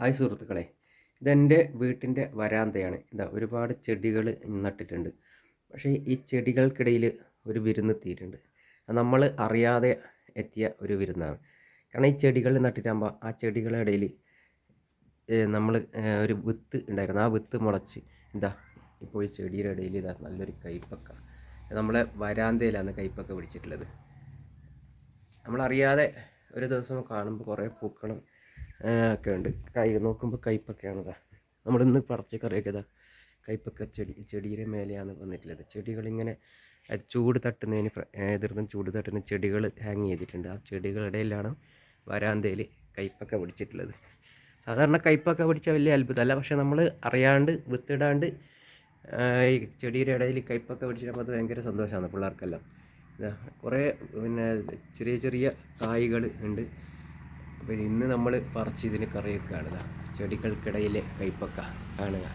Hi സുഹൃത്തുക്കളെ ഇതെന്റെ വീട്ടിന്റെ വരാന്തയാണ്. ഇതാ ഒരുപാട് ചെടികൾ നട്ടിട്ടുണ്ട്. പക്ഷേ ഈ ചെടികൾക്കിടയിൽ ഒരു വിരുന്ന് എത്തിയിട്ടുണ്ട്. അത് നമ്മൾ അറിയാതെ എത്തിയ ഒരു വിരുന്നാണ്. കാരണം ഈ ചെടികൾ നട്ടിട്ടാകുമ്പോൾ ആ ചെടികളുടെ ഇടയിൽ നമ്മൾ ഒരു വിത്ത് ഉണ്ടായിരുന്നു. ആ വിത്ത് മുളച്ച് ഇതാ ഇപ്പോൾ ഈ ചെടിയുടെ ഇടയിൽ ഇതാ നല്ലൊരു കൈപ്പക്ക. നമ്മളെ വരാന്തയിലാണ് കൈപ്പക്ക പിടിച്ചിട്ടുള്ളത്. നമ്മളറിയാതെ ഒരു ദിവസം കാണുമ്പോൾ കുറേ പൂക്കളും ഒക്കെ ഉണ്ട്. കൈ നോക്കുമ്പോൾ കൈപ്പൊക്കെയാണ് ഇതാ നമ്മളിന്ന് പറിച്ച കറിയൊക്കെ ഇതാ. കയ്പ്പൊക്കെ ചെടി ചെടിയുടെ മേലെയാണ് വന്നിട്ടുള്ളത്. ചെടികളിങ്ങനെ ചൂട് തട്ടുന്നതിന് എതിർന്ന് ചൂട് തട്ടുന്ന ചെടികൾ ഹാങ് ചെയ്തിട്ടുണ്ട്. ആ ചെടികളുടെ ഇടയിലാണ് വരാന്തയിൽ കയ്പ്പൊക്കെ പിടിച്ചിട്ടുള്ളത്. സാധാരണ കയ്പ്പൊക്കെ പിടിച്ച വലിയ അത്ഭുതമല്ല. പക്ഷേ നമ്മൾ അറിയാണ്ട് വിത്തിടാണ്ട് ഈ ചെടിയുടെ ഇടയിൽ കയ്പ്പൊക്കെ പിടിച്ചിട്ടപ്പോൾ അത് ഭയങ്കര സന്തോഷമാണ് പിള്ളേർക്കെല്ലാം. കുറേ പിന്നെ ചെറിയ ചെറിയ കായ്കൾ ഉണ്ട്. അപ്പോൾ ഇന്ന് നമ്മൾ പറിച്ച് ഇതിന് കറി വെക്കുകയാണ് ചെടികൾക്കിടയിലെ കൈപ്പക്ക കാണുക.